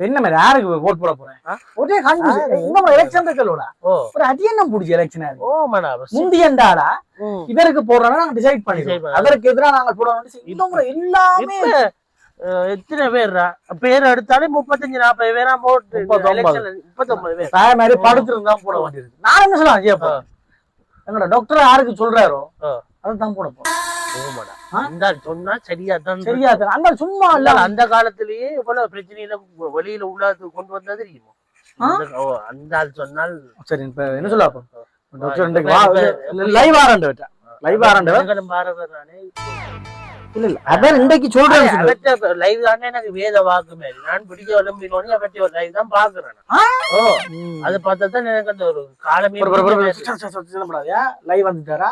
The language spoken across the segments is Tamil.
என்ன மாதிரி யாருக்கு ஓட் போட போறேன்? ஒரே? இன்னும் எலெக்ஷன் இருக்கலோடா ஒரு பிடிச்ச எலெக்ஷன் ஓ மேடா முந்தியண்டாடா இவருக்கு போடுறோம்னா நாங்க டிசைட் பண்ணிடுவோம். அதற்கு எதிராக நாங்க போடுறோம். இன்னும் எல்லாமே எத்தனை பேர்ரா? பேர் எடுத்தாலே முப்பத்தஞ்சு நாற்பது பேரா போட்டு முப்பத்தொன்பது. பேர். மாதிரி படுத்திருந்தா போட வேண்டியது. நான் என்ன சொல்லலாம் எங்களோட டாக்டர் யாருக்கு சொல்றாரோ ஆ. அதுதான் போட போறோம். சொன்னா சரியா தான் சரியா இருக்கு. அந்த சும்மா இல்ல அந்த காலத்திலேயே இவ்வளவு பிரச்சனையில வெளியில உள்ளது கொண்டு வந்தா தெரியுமா? அந்த- ஆள் சொன்னால் சரி இப்ப என்ன சொல்ல லைவ் ஆரண்டு விட்டா லைவ் இல்ல இல்ல அதான் இன்றைக்கு சொல்றேன். அவற்றை லைவ் தானே எனக்கு வேத வாக்கு நான் பிடிக்க விளம்பினோடனே அவற்றை லைவ் தான் பாக்குறேன்? ஓ. அதை பார்த்தா தான் எனக்கு அந்த ஒரு காலமே. லைவ் வந்துட்டாரா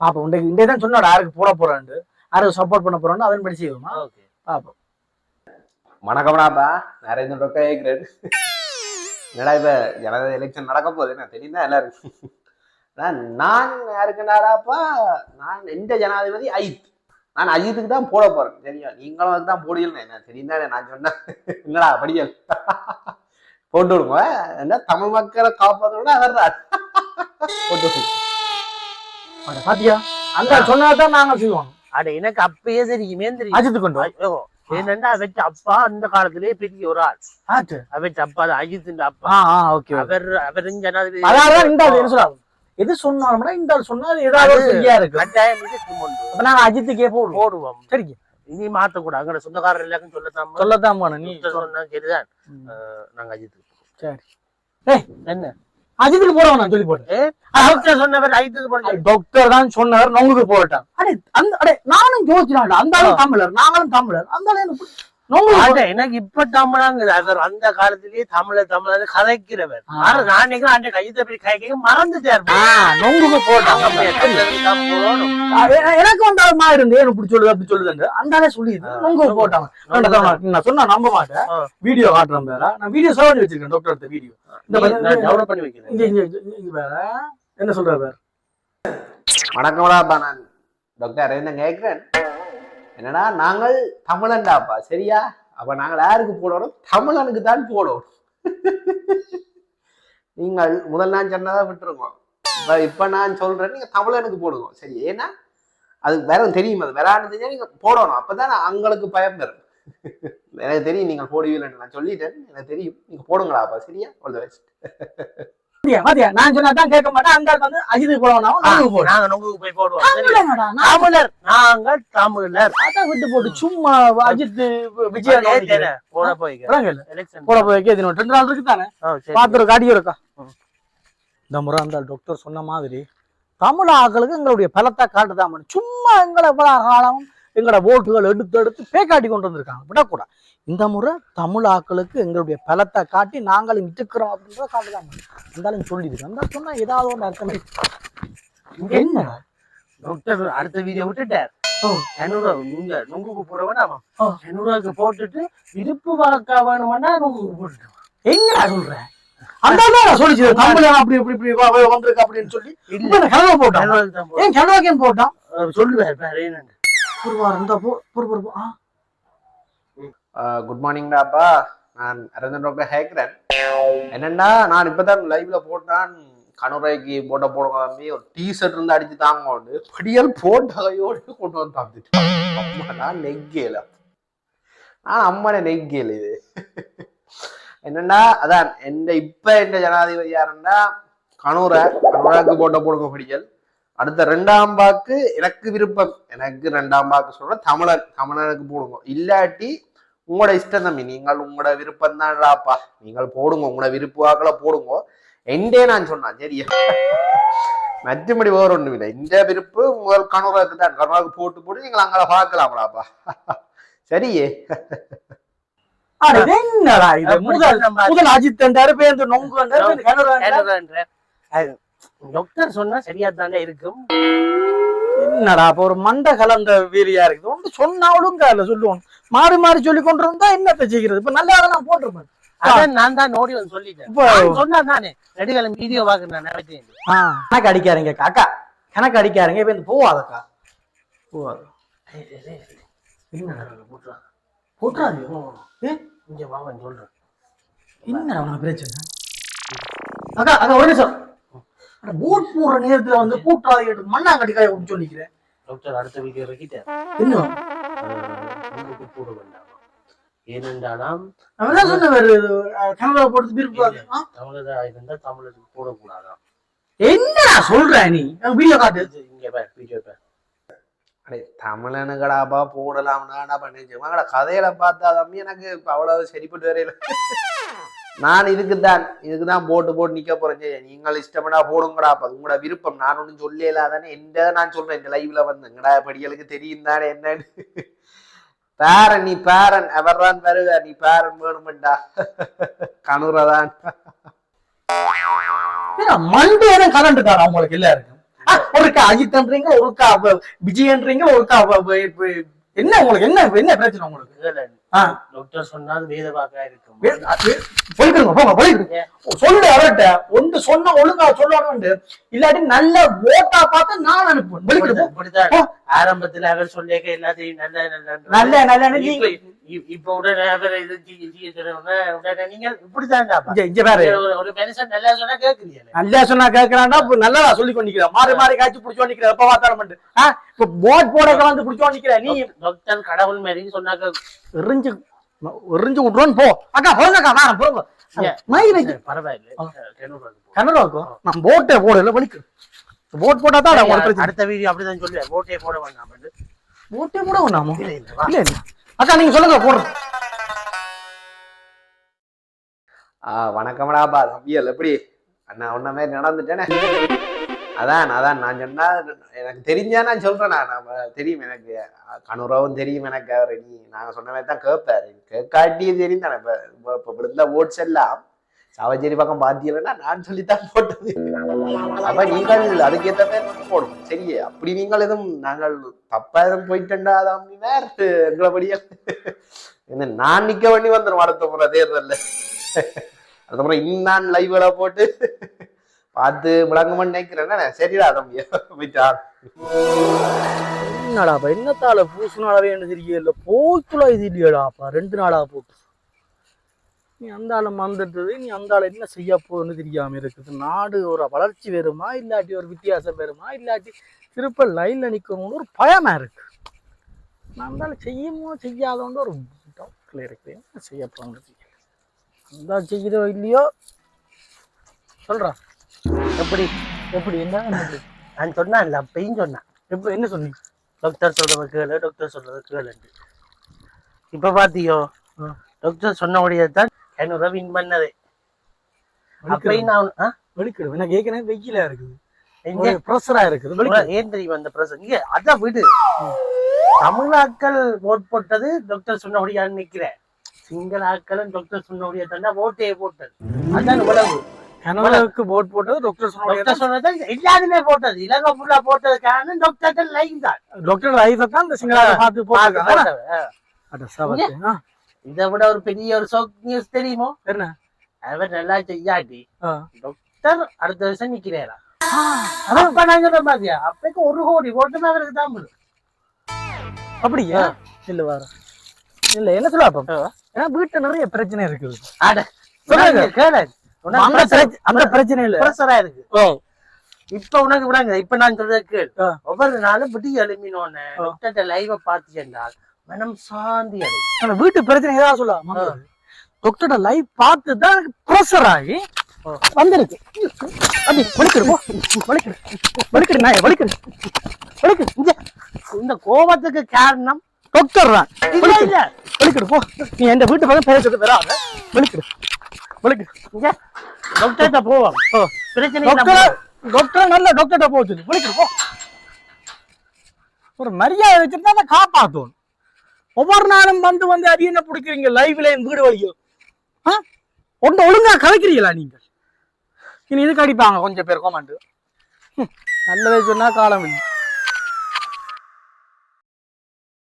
பாப்போம். இன்றைக்கு இன்றைக்கு தான் சொன்னாடா யாருக்கு போட போறான்னு யாருக்கு சப்போர்ட் பண்ண போறோம்னு அதன்படி செய்வோமா? ஓகே. பாப்போம். வணக்கம்டாப்பா நரேந்திர ரொக்க கேட்கிறேன் என்னடா இப்ப ஜனதா எலெக்ஷன் நடக்க போகுது? என்ன தெரியுதா எல்லாருக்கும் நான் நான் யாருக்குனாடாப்பா நான் எந்த ஜனாதிபதி? அஜித் நான் அஜித்துக்கு தான் போட போறேன். சரியா நீங்களும் அதுக்கு தான் போடுவீங்க என்ன தெரியும் தானே நான் சொன்னேன் என்னடா படியல்? போட்டு விடுங்க. என்ன தமிழ் மக்களை காப்பாற்றோட அவர் தான் போட்டு விடுங்க. அட, பாத்தியா அந்த சொன்னதான் நாங்க செய்வோம் அட எனக்கு அப்பயே தெரியுமே. தெரியும்? அஜித்து கொண்டு. ஐயோ, ஏனென்றா அவற்ற அப்பா அந்த காலத்திலேயே பெரிய ஒரு ஆள். அவற்ற அப்பா. அஜித் அப்பா ஓகே அவர் அவரும் ஜனாதிபதி எது சொன்னாலும்னா இந்த ஆள் சொன்னா ஏதாவது சரியா இருக்கு. கட்டாயம் அப்ப நாங்க அஜித்துக்கே போடுவோம். போடுவோம். சரிங்க. இனி மாத்தக்கூடாது. அங்கே சொந்தக்காரர் எல்லாருக்கும் சொல்லத்தான் சொல்லத்தான் நீ சொன்னா சரிதான். நாங்க அஜித் சரி. என்ன? அஜித்துக்கு போடுவோம் நான் சொல்லி போட்டேன் டாக்டர் சொன்னவர் அஜித்துக்கு போடுங்க டாக்டர் தான் சொன்னவர் நொங்குக்கு போட்டான் அடே அந்த அடே நானும் யோசிச்சாடா அந்த ஆளும் தமிழர் நாங்களும் தமிழர் அந்த ஆளு எனக்கு நொங்குக்கு இப்ப தமிழாங்க அவர் அந்த காலத்திலேயே தமிழர் தமிழர் கதைக்கிறவர். ஆனா நான் நினைக்கிறேன் அந்த கைத்தை போய் கதைக்க மறந்துட்டார். ஆ, நொங்குக்கு எ- எனக்கு வந்து அது மாதிரி இருந்து எனக்கு இப்படி சொல்லுது அப்படி சொல்லுது அந்த சொல்லிது ஆ. நொங்கு. போட்டாங்க நான் சொன்னா நம்ப மாட்டேன். வீடியோ காட்டுறேன் வேற. நான் வீடியோ சேவ் பண்ணி வச்சிருக்கேன் டாக்டர் வீடியோ. இந்த டெவலப் பண்ணி வைக்கிறேன். இங்க இங்க இங்க- இங்க வேற. என்ன சொல்ற வேற? வணக்கம்டாப்பா நான் டாக்டர் அரவிந்தன் கேட்கிறேன் என்னடா நாங்கள் தமிழன்டாப்பா சரியா? அப்ப நாங்கள் யாருக்கு போடணும் தமிழனுக்கு தான் போடணும் நீங்கள் முதல் நான் சொன்னதை விட்டுருக்கோம் இப்ப இப்போ நான் சொல்றேன் நீங்க தமிழனுக்கு போடுங்க. சரி ஏன்னா அது வேற தெரியும். அது வேறான்னு தெரிஞ்சா நீங்க போடணும். அப்பதான் அவங்களுக்கு பயம் தரும் எனக்கு தெரியும் நீங்கள் போடுவீங்கன்னு நான் சொல்லிட்டேன். எனக்கு தெரியும். நீங்க போடுங்களாப்பா சரியா? ஒரு பாத்தியா நான் தான் கேட்க மாட்டேன். அந்த ஆள் வந்து அஜித்துக்கு போடணும் நொங்குக்கு போடும் நாங்க நொங்குக்கு போய் போடுவோம். சரி. தமிழங்கடா, நான் தமிழர் நாங்கள் தமிழர். அதான் விட்டு போட்டு சும்மா அஜித் விஜய் அதே தேவை. போட போய்க்க. எலெக்ஷன் போட போய் கேது ரெண்டு நாள் இருக்கு தானே பாத்துரு இருக்கா. இந்த முறை அந்த டாக்டர் சொன்ன மாதிரி தமிழ் ஆக்களுக்கு எங்களுடைய பலத்தை காட்டுதான் சும்மா எங்களை இவ்வளவு காலம் எங்களோட ஓட்டுகள் எடுத்து எடுத்து பேக்காட்டி கொண்டு வந்திருக்காங்க. விடக்கூடாது. இந்த முறை தமிழ் ஆக்களுக்கு எங்களுடைய பலத்தை காட்டி நாங்களும் இட்டுக்கிறோம் அப்படின்றத காட்டுதான் இருந்தாலும் சொல்லிடுறேன் அந்த சொன்னா ஏதாவது ஒன்று அர்த்தம் என்ன? டாக்டர் அடுத்த வீடியோ விட்டுட்டார். ஓ. ஐநூறு நீங்க நுங்குக்கு வேணாமா ஓ. ஐநூறுவாக்கு போட்டுட்டு விருப்பு வாக்கா வேணும்னா நுங்குக்கு போட்டுட்டு எங்க சொல்றேன் அந்த சொல்லிச்சு. தமிழ் அப்படி இப்படி இப்படி வந்திருக்கு அப்படின்னு சொல்லி. இல்ல. இந்த கிழமை போட்டான். ஏன் கிழமைக்கு போட்டான்? சொல்லுவார் பாரு என்னன்னு. பொறுவார் இந்த பொறு ஆ. குட் மார்னிங்டாப்பா நான் அரவிந்தன் டாக்டர் ஹேக்கிறேன் என்னன்னா நான் இப்பதான் லைவ்ல போட்டான். கணுரைக்கு போட்ட போடுங்க தம்பி. ஒரு டீ ஷர்ட் இருந்து அடிச்சு தாங்க படியல் போட்டகையோடு கொண்டு வந்து தந்துட்டு. அம்மாடா நான் நெக்கேல நான் அம்மானே நெக்கேல இது. என்னன்னா அதான் எந்த இப்ப எந்த ஜனாதிபதி யாருன்னா கனூரை கனூராக்கு போட்ட போடுங்க படிக்கல் அடுத்த ரெண்டாம் பாக்கு எனக்கு விருப்பம். எனக்கு ரெண்டாம் பாக்கு சொல்றேன் தமிழன் தமிழனுக்கு போடுங்க. இல்லாட்டி உங்களோட இஷ்டம் தம்பி நீங்கள் உங்களோட விருப்பம் தான்டாப்பா. நீங்கள் போடுங்க உங்களோட விருப்பு வாக்குல போடுங்க. எண்டே நான் சொன்னேன் சரியா மற்றபடி வேற ஒண்ணும் இல்லை. இந்த விருப்பு முதல் கனூராக்கு தான். கனூராக்கு போட்டு போட்டு நீங்கள் அங்கே பார்க்கலாம்லாப்பா சரியே என்னடா இது? முதல். முதல் அஜித் என்றாரு பேருந்து நொங்கு என்றாரு டாக்டர் சொன்னா சரியா தானே இருக்கும். என்னடா அப்ப ஒரு மண்டை கலந்த வீரியா இருக்குது. ஒன்று சொன்னா ஒழுங்கா இல்ல சொல்லுவோம். மாறி மாறி சொல்லி கொண்டு இருந்தா என்னத்தை செய்கிறது? இப்ப நல்லா நான் போட்டிருப்பேன் அதான் நான் தான் நோடி வந்து சொல்லிட்டேன். இப்போ நான் சொன்னா தானே நெடுகாலம் வீடியோ பாக்குறேன் நான் நினைச்சேன் ஆ, கணக்கு அடிக்காதீங்க அக்கா கணக்கு அடிக்காதீங்க இப்ப இந்த போவாதக்கா. போவாது? போட்டுறான்? போட்டுறாது. இங்க சொல்றேன். என்ன உனக்கு பிரச்சனை? அக்கா அக்கா ஒரு நிமிஷம். அட, போட் போற நேரத்துல வந்து கூட்டாளி மண்ணாங்கட்டி காய விட்டு சொல்லிக்கிறேன் டாக்டர் அடுத்த வீடியோ இறக்கிட்டார். என்ன? உங்களுக்கு போட வேண்டாம்? ஏனென்றாலாம் அவன் தான் சொன்ன வேறு? கனடா போட்டு விருப்பாது தமிழரா இருந்தா தமிழருக்கு போடக்கூடாதாம் என்ன சொல்ற நீ? வீடியோ காட்டு. இங்க பார் வீடியோ பார். அடே தமிழனுங்கடாப்பா போடலாம்னா நான் பண்ணேன். கதையில பார்த்தா தம்பி எனக்கு அவ்வளவு சரிப்பட்டு வரையில. நான் இதுக்கு தான் இதுக்கு தான் போட்டு போட்டு நிக்க போறேன் சரி, நீங்கள் இஷ்டப்படா போடுங்கடா அப்ப உங்களோட விருப்பம். நான் ஒன்றும் சொல்லல தானே. எந்த நான் சொல்றேன் இந்த லைவ்ல வந்துங்கடா படிகளுக்கு தெரியும் தானே என்னன்னு. பேரன் நீ பேரன். எவர்தான் வருவார். நீ பேரன் வேணுமெண்டா. கணுறதான் மண்டே கலண்டு தான் அவங்களுக்கு எல்லாருக்கும்? ஒருக்கா அஜித்ன்றீங்க ஒருக்கா விஜயன்றீங்க ஒருக்கா என்ன உங்களுக்கு என்ன என்ன பிரச்சனை உங்களுக்கு. டாக்டர் சொன்னால் வேத வாக்கா இருக்கும்? போய்க்கிடுங்க, போங்க. சொல்லு அவர்கிட்ட. ஒன்று சொன்னா ஒழுங்கா சொல்லணும் இல்லாட்டி நல்ல ஓட்டா பார்த்து நான் அனுப்புவேன். ஆரம்பத்துல அவர் சொல்லிய எல்லாத்தையும் நல்ல நல்ல நல்ல நல்ல. இப்ப உடனே அவர் இது சொன்ன உடனே நீங்க இப்படித்தான்டாப்பா இங்க பாரு. ஒரு- மனுஷன் நல்லா சொன்னா கேக்குறீங்க நல்லா சொன்னா கேட்கறான்டா இப்ப நல்லதா சொல்லி கொண்டிருக்கிற மாறி மாறி காய்ச்சி பிடிச்சோ நிக்கிற எப்ப பார்த்தாலும் இப்ப போட் போட வந்து பிடிச்சோ நிக்கிற நீ டாக்டர் கடவுள் மாதிரி சொன்னாக்க எரிஞ்சு எரிஞ்சு விட்றோன்னு போ. அக்கா போங்க. அக்கா நான் போங்க. மயில் வைக்க. பரவாயில்ல. நான் போட்டே போடல வலிக்கு போட் போட்டா தான் அடுத்த வீடியோ அப்படிதான் சொல்லுவேன் ஓட்டே போட வேண்டாம் போட்டே போட வேண்டாமோ இல்ல இல்ல அக்கா நீங்க சொல்லுங்க போடுறோம் ஆஹ் வணக்கம்டாப்பா தம்பியல் எப்படி? அண்ணா உன்ன மாதிரி நடந்துட்டேனே. அதான் அதான். நான் சொன்னா எனக்கு தெரிஞ்சா நான் சொல்றேன். நான் தெரியும் எனக்கு. கணுரவும் தெரியும் எனக்கு. அவர் நீ நாங்க சொன்ன மாதிரி தான் கேட்பாரு. கேட்காட்டியே தெரியும் தானே. இப்ப இப்ப- விழுந்த ஓட்ஸ் எல்லாம் சாவச்சேரி பக்கம் பாத்தீங்கன்னா நான் சொல்லித்தான் போட்டது. அப்ப நீங்கள் அதுக்கேற்ற மாதிரி போடணும். சரி அப்படி நீங்கள் எதுவும் நாங்கள் தப்பா எதுவும் போயிட்டேன்டா அப்படின்னா எங்களை படியா என்ன நான் நிக்க வேண்டி வந்துடும் அடுத்த முறை தேர்தல்ல. அதுக்கப்புறம் இன்னான் லைவ்ல போட்டு பார்த்து முழங்கமன்னு நினைக்கிறேன் சரிடா தம்பி. போயிட்டான். என்னடாப்பா என்னத்தால பூசு நாளாவே என்ன தெரியல போய்க்குள்ள இது இல்லையாடாப்பா ரெண்டு நாளா போட்டு. நீ அந்த ஆளை மறந்துட்டது நீ அந்த ஆளை என்ன செய்ய போகுதுன்னு தெரியாம இருக்குது. நாடு ஒரு வளர்ச்சி வருமா இல்லாட்டி ஒரு வித்தியாசம் வருமா இல்லாட்டி திருப்ப லைன்ல நிற்கணும்னு ஒரு பயமா இருக்கு. நான் அந்த ஆளை செய்யுமோ செய்யாதோன்னு ஒரு டவுட்ல இருக்கு என்ன செய்ய போகிறது தெரியல. அந்த ஆள் இல்லையோ? சொல்றா. எப்படி? எப்படி? என்ன? நான் சொன்னேன்ல அப்பயும் சொன்னேன். எப்ப என்ன சொன்னீங்க டாக்டர் சொல்றத கேளு டாக்டர் சொல்றத கேளுண்டு இப்ப பாத்தியோ ஆ. டாக்டர் சொன்னபடியே தான் என்னோட வின் பண்ணதே. அப்பயும் நான் ஆ? வெளிக்கிடும் எனக்கு ஏற்கனவே இருக்குது. ப்ரெஷரா இருக்குது. ஏன் தெரியும் அந்த பிரச்சனை இங்க அதான் விடு. தமிழாக்கள் ஓட் போட்டது டாக்டர் சொன்னபடியான்னு நிக்கிறேன் சிங்கள ஆக்களும் டாக்டர் சொன்னபடியா தாண்டா ஓட்டே போட்டது. அதான் உழவு கனடாவுக்கு போட் போட்டது டாக்டர் சொன்னாங்க டாக்டர் சொன்னது எல்லாருமே போட்டது. இலங்கை ஃபுல்லா போட்டது காரணம் டாக்டர் லைன் தான் டாக்டர் ஐசா தான் இந்த சிங்களாவை பார்த்து. ஆ, இதை விட ஒரு பெரிய ஒரு சோக் நியூஸ் தெரியுமோ? என்ன? அவர் நல்லா செய்யாட்டி. டாக்டர் அடுத்த வருஷம் நிக்கிறேரா அப்ப நான் சொல்ற மாதிரியா அப்பக்கு ஒரு கோடி ஓட்டுமே அவருக்கு தான். அப்படியா? இல்ல வர இல்ல என்ன சொல்ல அப்ப? ஏன்னா வீட்டுல நிறைய பிரச்சனை இருக்குது. அட சொல்லுங்க. கேளு. அந்த பிரச்சனை- இல்ல. ஆ இருக்கு இப்ப உனக்கு விடாங்க இப்ப நான் சொல்றது கேள். ஒவ்வொரு நாளும் விடி எழுப்பினோன்னு ஆ. டாக்டர் லைவ பார்த்து என்றால் மனம் சாந்தி அடையும். வீட்டு பிரச்சனை ஏதாவது சொல்ல டாக்டர் லைவ் பார்த்து தான் ப்ரெஷர் ஆகி வந்திருக்கு. அப்படி வலிக்கிடு போ. வலிக்கிடு வலிக்கிடு நாய வலிக்கிடு இங்க. இந்த கோபத்துக்கு காரணம் டாக்டர் தான். வலிக்கிடு போ. நீ எந்த வீட்டு பக்கம் பேசுறது வராத. வலிக்கிடு இங்க. டாக்டர்கிட்ட போவோம். பிரச்சனை டாக்டர் நல்ல டாக்டர்கிட்ட போச்சு வலிக்கிடு போ. ஒரு மரியாதை வச்சிருந்தா அதை காப்பாத்தணும். ஒவ்வொரு நாளும் வந்து வந்து அது என்ன பிடிக்கிறீங்க? லைவ்ல என் வீடு வலியும் ஆ? ஒன்று ஒழுங்கா கலைக்கிறீங்களா நீங்கள்? இனி இதுக்கு அடிப்பாங்க? கொஞ்சம் பேர் கொமாண்டு நல்லதை சொன்னா காலம் இல்லை